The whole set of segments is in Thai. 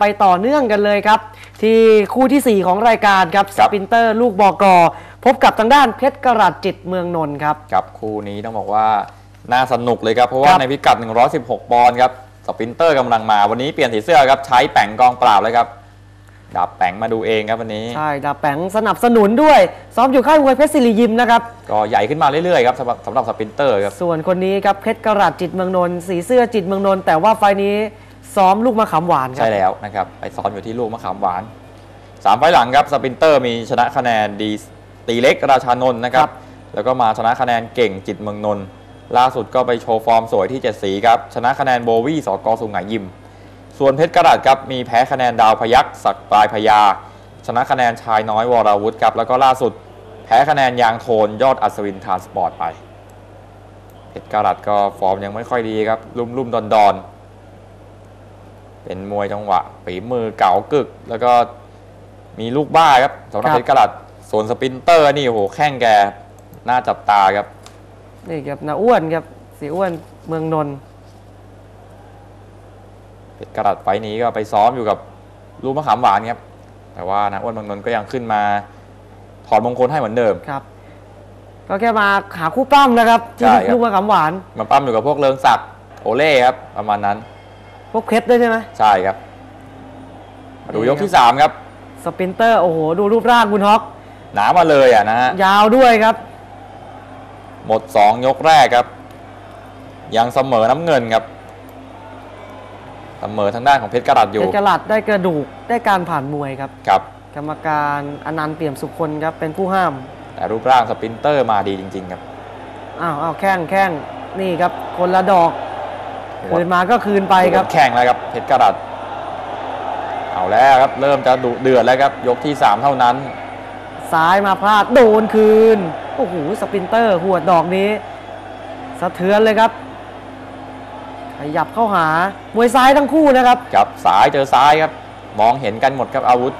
ไปต่อเนื่องกันเลยครับ ที่คู่ทีสี่4 ของรายการครับสครับปินเตอร์ลูกบอกอพบกับทางด้านเพชรกรัดจิตเมืองนนท์ครับ กับคู่นี้ต้องบอกว่าน่าสนุกเลยครับ เพราะว่าครับในพิกัด 116 ปอนด์ครับสปรินเตอร์กำลังมาวันนี้เปลี่ยนสีเสื้อครับใช้แป่งกองปราบเลยครับดับแป่งมาดูเองครับวันนี้ ใช่ดาบแปงสนับสนุนด้วย ซ้อมอยู่ค่ายมวยเพชรศิริยิมนะครับ ก็ใหญ่ขึ้นมาเรื่อยๆครับสำหรับสำหรับสปรินเตอร์ครับ ส่วนคนนี้ครับเพชรกรัดจิตเมืองนนท์สีเสื้อจิตเมืองนนท์แต่ว่าไฟล์นี้ ซ้อมลูกมะขามหวานครัใช่แล้วนะครับ ไปซ้อมอยู่ที่ลูกมะขามหวานสามไฟล์หลังครับสปรินเตอร์มีชนะคะแนนดีตีเล็กราชานนท์นะครับ แล้วก็มาชนะคะแนนเก่งจิตเมืองนนท์ล่าสุดก็ไปโชว์ฟอร์มสวยที่เจ็ดสีครับชนะคะแนนโบวี่สกสุงหายิม ส่วนเพชรกระดาษครับมีแพ้คะแนนดาวพยักศักดิ์ปลายพญาชนะคะแนนชายน้อยวราวุธครับแล้วก็ล่าสุดแพ้คะแนนยางโทนยอดอัศวินทานสปอร์ตไปเพชรกระดาษก็ฟอร์มยังไม่ค่อยดีครับลุ่มลุ่มดอนดอนๆ เป็นมวยจังหวะฝีมือเก่ากึก แล้วก็มีลูกบ้าครับสำหรับครับเพชรกระดาษส่วนสปรินเตอร์นี่โอ้โหแข้งแกน่าจับตาครับนี่ครับนาอ้วนครับสีอ้วนเมืองนนท์เพชรกระดาษไฟล์นี้ก็ไปซ้อมอยู่กับลูกมะขามหวานครับแต่ว่านะอ้วนบางนนท์ก็ยังขึ้นมาถอดมงคลให้เหมือนเดิมครับก็แค่มาหาคู่ปล้ำนะครับที่ใช่ครับลูกมะขามหวานมาปั้มอยู่กับพวกเลิงศักดิ์โอเล่ครับประมาณนั้น พวกเพชรด้วยใช่ไหมใช่ครับมาดูนี่ยครักบที่ 3 ครับ สปรินเตอร์ โอ้โห ดูรูปร่างคุณฮอก หนามาเลยอะนะฮะ ยาวด้วยครับ หมด 2 ยกแรกครับ ยังเสมอน้ำเงินครับ เสมอทางด้านของเพชรกระดัดอเพยู่ชรกลัดได้กระดูกได้การผ่านมวยครับ ครับ กรรมการอนันต์เปี่ยมสุคนครับ เป็นผู้ห้าม แต่รูปร่างสปรินเตอร์มาดีจริง ๆ ครับ อ้าวอ้าวแข้งแข้งนี่ครับ คนละดอกหมด คืนมาก็คืนไปครับแข่งแล้วครับเพชรกระดัดเอาแล้วครับเริ่มจะดุเดือดแล้วครับ ยกที่ 3 เท่านั้น ซ้ายมาพลาดโดนคืนโอ้โหสปรินเตอร์หัวดดอกนี้สะเทือนเลยครับขยับเข้าหามวยซ้ายทั้งคู่นะครับครับซ้ายเจอซ้ายครับ มองเห็นกันหมดครับอาวุธ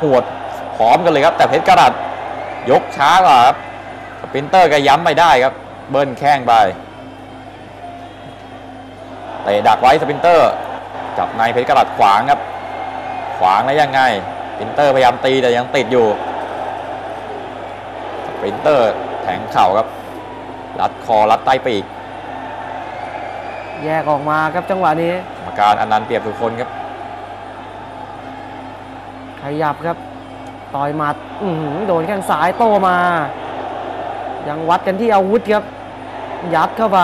หวดพร้อมกันเลยครับ แต่เพชรกระดัดยกช้ากว่าครับสปรินเตอร์ก็ย้ำไม่ได้ครับ เบิ้ลแข้งไป เตะดักไว้สปรินเตอร์ จับในเพชรกระดัดขวางครับ ขวางแล้วยังไงสปรินเตอร์พยายามตีแต่ยังติดอยู่สปรินเตอร์แทงเข่าครับรัดคอรัดใต้ปีก แยกออกมาครับจังหวะนี้กรรมการอนันต์เปรียบทุกคนครับ ขยับครับต่อยหมัดอื้อหือโดนแข้งซ้ายโตมา ยังวัดกันที่อาวุธครับ ยัดเข้าไป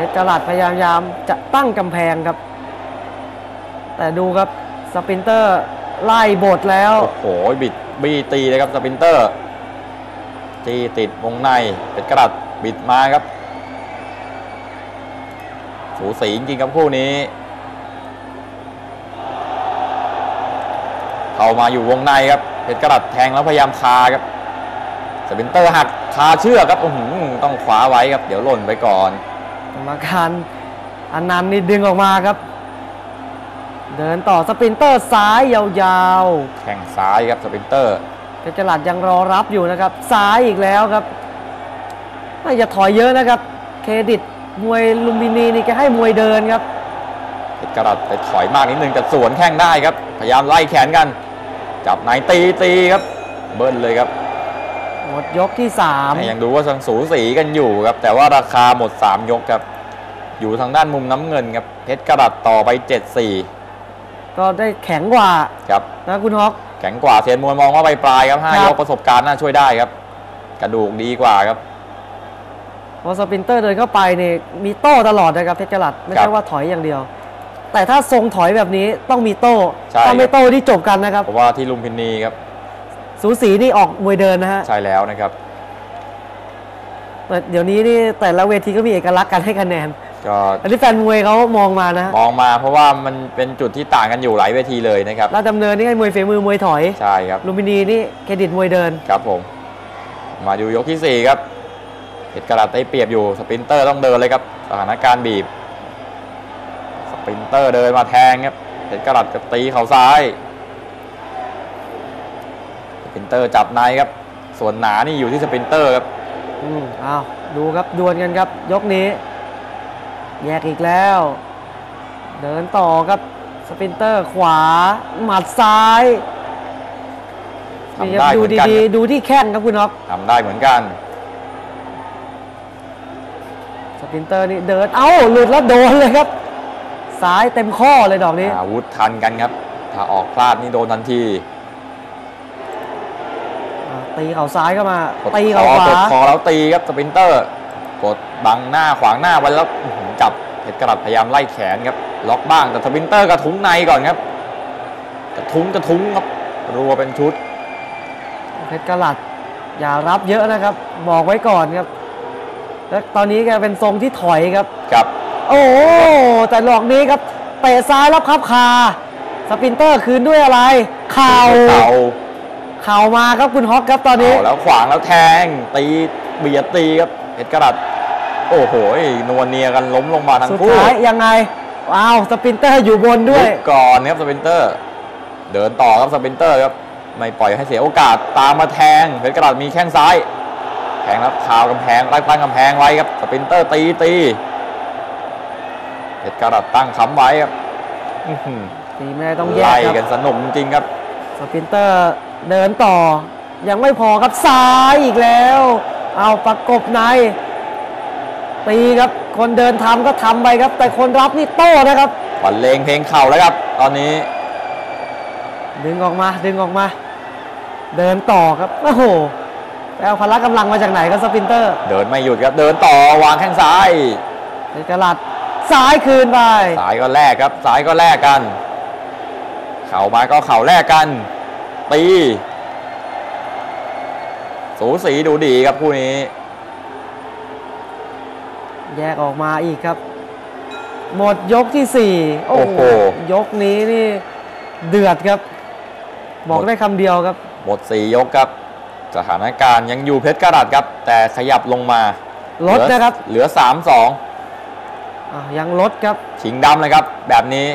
เพชรกลัดพยายามจะตั้งกำแพงครับ แต่ดูครับสปินเตอร์ไล่บทแล้ว โอ้โหบิดบีตีเลยครับสปินเตอร์ จีติดวงในเป็นกระดัดบิดมาครับ สูสีจริงครับคู่นี้เข้ามาอยู่วงในครับเพชรกระดัดแทงแล้วพยายามคาครับสปินเตอร์หักคาเชือกครับอื้อหือต้องขวาไว้ครับ เดี๋ยวหล่นไปก่อน รรมการอนันต์นี่ดึงออกมาครับ เดินต่อสปรินเตอร์ซ้ายยาวแข่งซ้ายครับสปรินเตอร์ๆเพชรกลัดยังรอรับอยู่นะครับซ้ายอีกแล้วครับไม่อย่าถอยเยอะนะครับ เครดิตมวยลุมพินีนี่แกให้มวยเดินครับเพชรกระดัดไปถอยมากนิดนึงแต่สวนแข้งได้ครับ พยายามไล่แขนกัน จับในตีตีครับ เบิ้ลเลยครับ หมดยกที่ยังดูว่าสังสูสีกันอยู่ครับ แต่ว่าราคาหมด 3 ยกครับ อยู่ทางด้านมุมน้ำเงินครับเพชรกระดัดต่อไป 7-4 3ก็ได้แข็งกว่าครับนะคุณฮอกแข็งกว่าเซียนมวยมองว่าไปปลายๆครับครับ5ยกประสบการณ์น่าช่วยได้ครับ กระดูกดีกว่าครับพอสปรินเตอร์เดินเข้าไปนี่มีโต้ตลอดนะครับเพชรกลัดไม่ครัใช่บว่าถอยอย่างเดียว แต่ถ้าทรงถอยแบบนี้ต้องมีโต้ใช่ถ้าไม่โต้ที่จบกันนะครับเพราะว่าที่ลุมพินีครับ สูสีนี่ออกมวยเดินนะฮะใช่แล้วนะครับแต่เดี๋ยวนี้นี่แต่ละเวทีก็มีเอกลักษณ์การให้คะแนนก็อันนี้แฟนมวยเขามองมานะฮะมองมาเพราะว่ามันเป็นจุดที่ต่างกันอยู่หลายเวทีเลยนะครับราชดำเนินนี่ให้มวยฝีมือมวยถอยใช่ครับลุมพินีนี่เครดิตมวยเดินครับผม มาดูยกที่ 4 ครับเพชรกระดัดได้เปรียบอยู่สปรินเตอร์ต้องเดินเลยครับสถานการณ์บีบ สปรินเตอร์เดินมาแทงครับเพชรกระดัดกับตีเข่าซ้ายส ปินเตอร์จับในครับ ส่วนหนานี่อยู่ที่สปินเตอร์ครับอืมอ้าวดูครับดวลกันครับ ยกนี้ แยกอีกแล้ว เดินต่อครับสปินเตอร์ขวา หมัดซ้ายทำได้เหดูมือนกันดีๆดูที่แข้งครับคุณน็อกทำได้เหมือนกัน สปินเตอร์นี่เดินเอ้าหลุดแล้วโดนเลยครับ ซ้ายเต็มข้อเลยดอกนี้อาวุธทันกันครับ ถ้าออกพลาดนี่โดนทันที ตีเข่าซ้ายเข้ามากดตีคเข่าอขวากดคอแล้วตีครับสปรินเตอร์ กดบังหน้าขวางหน้าไว้แล้วอื้อหือจับเพชรกระดัดพยายามไล่แขนครับ ล็อกบ้างแต่สปรินเตอร์กระทุ้งในก่อนครับ กระทุ้งกระทุ้งครับรัวเป็นชุด เพชรกลัดอย่ารับเยอะนะครับ บอกไว้ก่อนครับ แล้วตอนนี้แกเป็นทรงที่ถอยครับกับ โอ้โหแต่หลอกนี้ครับเตะซ้ายรับครับคา สปรินเตอร์คืนด้วยอะไร เข่า เข่าเข่ามาครับคุณฮอกครับตอนนี้เข่าแล้วขวางแล้วแทง ตีเบียดตีครับเพชรกระดัดโอ้โหนวลเนียกันล้มลงมาทั้งสุดคู่ท้ายยังไงอ้าวสปรินเตอร์อยู่บนด้วยลุกก่อนครับสปรินเตอร์ เดินต่อครับสปรินเตอร์ครับไม่ปล่อยให้เสียโอกาสตามมาแทงเพชรกระดาษมีแข้งซ้ายแทงแล้วคาวกำแพงไล่ตั้งกำแพงไว้ครับสปรินเตอร์ตีตีเพชรกระดาษตั้งค้ำไว้ครับอื้อหือตีไม่ได้ต้องแยกไล่คกัรับนสนุกจริงๆครับสปรินเตอร์ เดินต่อยังไม่พอครับซ้ายอีกแล้ว เอาประกบในตีครับ คนเดินทำก็ทำไปครับ แต่คนรับนี่โต้นะครับบรรเลงเพลงเข่าแล้วครับ ตอนนี้ ดึงออกมาดึงออกมา เดินต่อครับโอ้โหไปเอาพละกำลังมาจากไหนครับสปรินเตอร์ เดินไม่หยุดครับเดินต่อวางแข้งซ้ายในกระลัดซ้ายคืนไปสายก็แลกครับสายก็แลกกัน เข่ามาก็เข่าแลกกัน ตี สูสีดูดีครับคู่นี้ แยกออกมาอีกครับ หมดยกที่สี่โอ้โอ้โหโห ยกนี้นี่เดือดครับ บอกได้คำเดียวครับ หมดสี่ยกครับ สถานการณ์ยังอยู่เพชรกระดัดครับ แต่ขยับลงมาลดนะครับ เหลือสามสองอะยังลดครับ ชิงดำเลยครับ แบบนี้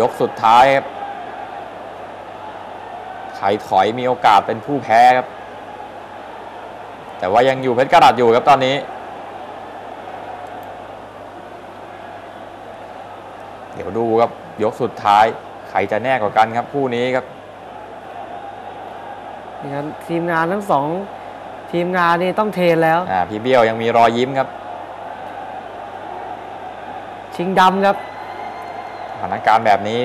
ยกสุดท้ายครับ ใครถอยมีโอกาสเป็นผู้แพ้ครับ แต่ว่ายังอยู่เพชรกระดัดอยู่ครับตอนนี้ เดี๋ยวดูครับยกสุดท้ายใครจะแน่กว่ากันครับคู่นี้ครับนี่ครับทีมงานทั้งสองทีมงานนี่ต้องเทรนแล้วอ่าพี่เบี้ยวยังมีรอยยิ้มครับ ชิงดำครับสถานการณ์แบบนี้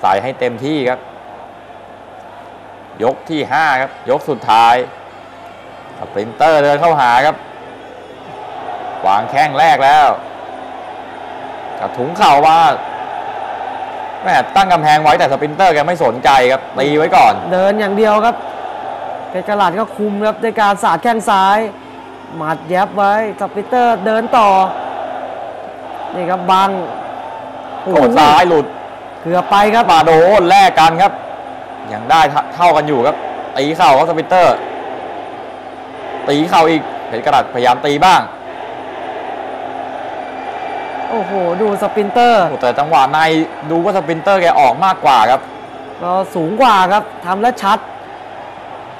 ใส่ให้เต็มที่ครับ ยกที่ 5 ครับ ยกสุดท้ายสปรินเตอร์เดินเข้าหาครับวางแข้งแรกแล้วกระถุงเข่ามาแม่ตั้งกำแพงไว้แต่สปรินเตอร์แกไม่สนใจครับตีไว้ก่อน เดินอย่างเดียวครับเพชรกระหลัดก็คุมครับด้วยการสาดแข้งซ้าย หมัดแยบไว้สปรินเตอร์เดินต่อ นี่ครับบังโอ้โหซ้ายหลุดเกือบไปครับมาโดนแลกกันครับ ยังได้เท่ากันอยู่ครับตีเข่าครับสปรินเตอร์ ตีเข่าอีกเพชรกระดาษพยายามตีบ้าง โอ้โห ดูสปรินเตอร์โอ้แต่จังหวะในดูว่าสปรินเตอร์แกออกมากกว่าครับก็สูงกว่าครับทำแล้วชัด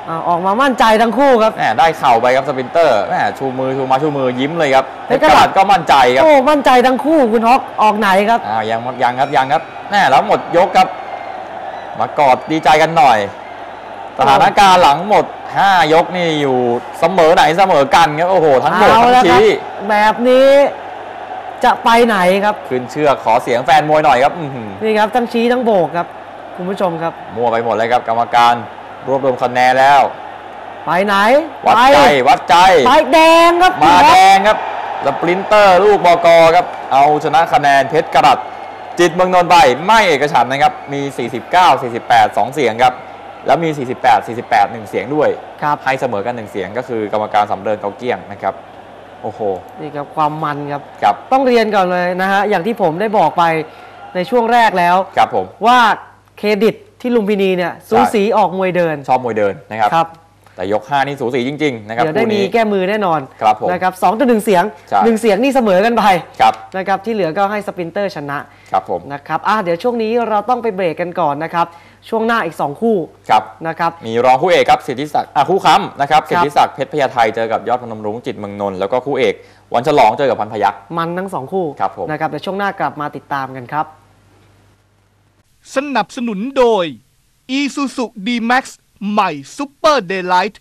อ่าออกมามั่นใจทั้งคู่ครับแหมได้เข่าไปครับสปรินเตอร์แหมชูมือชูมาชูมือยิ้มเลยครับเพเพชชรกรกระระดาดาษษก็มั่นใจครับโอ้มั่นใจทั้งคู่คุณฮอกออกไหนครับอ้าวยังยังครับยังครับแหมแล้วหมดยกครับ มากอดดีใจกันหน่อย สถานการณ์หลังหมด 5 ยกนี่อยู่เสมอไหนเสมอกันครับโอ้โห ทั้งหมดเอาทั้งแล้วครับชี้แบบนี้จะไปไหนครับ ขึ้นเชือกขอเสียงแฟนมวยหน่อยครับอื้อหือนี่ครับทั้งชี้ทั้งโบกครับ คุณผู้ชมครับ มั่วไปหมดเลยครับกรรมการรวบรวมคะแนนแล้ว ไปไหน วัดไปใจวัดใจไปแดงครับมาคุณฮแดอกงครับสปรินเตอร์ลูกบกครับ เอาชนะคะแนนเพชรกระดัด จิตรเมืองนนท์ไปไม่เอกฉันท์นะครับ มี 49 48 2 เสียงครับ แล้วมี 48 48 1 เสียงด้วย ครับ ให้เสมอกัน 1 เสียงก็คือกรรมการสำเริญเกาเกี้ยงนะครับ โอ้โห นี่ครับความมันครับ ครับ ต้องเรียนก่อนเลยนะฮะ อย่างที่ผมได้บอกไปในช่วงแรกแล้ว ครับผม ว่าเครดิตที่ลุมพินีเนี่ยสูสีออกมวยเดิน ชอบมวยเดินนะครับ ครับ แต่ยก 5 นี่สูสีจริง ๆ นะครับเดี๋ยวได้คู่มีนี้แก้มือแน่นอนครับผมนะครับสองต่อหนึ่งเสียงใช่หนึ่งเสียงนี่เสมอกันไปครับนะครับที่เหลือก็ให้สปรินเตอร์ชนะครับผมนะครับอะเดี๋ยวช่วงนี้เราต้องไปเบรกกันก่อนนะครับช่วงหน้าอีก 2 คู่ครับนะครับมีรองคู่เอกครับสิทธิศักดิ์อะคู่ค้ำนะครับคสิรัทบธิศักดิ์เพชรพญาไทเจอกับยอดพนมรุ้งจิตเมืองนนท์แล้วก็คู่เอกวันฉลองเจอกับพันพยักษ์มันทั้ง2คู่ครับผมนะครับเดี๋ยวช่วงหน้ากลับมาติดตามกันครับ สนับสนุนโดย Isuzu D-Max ใหม่ Super Daylight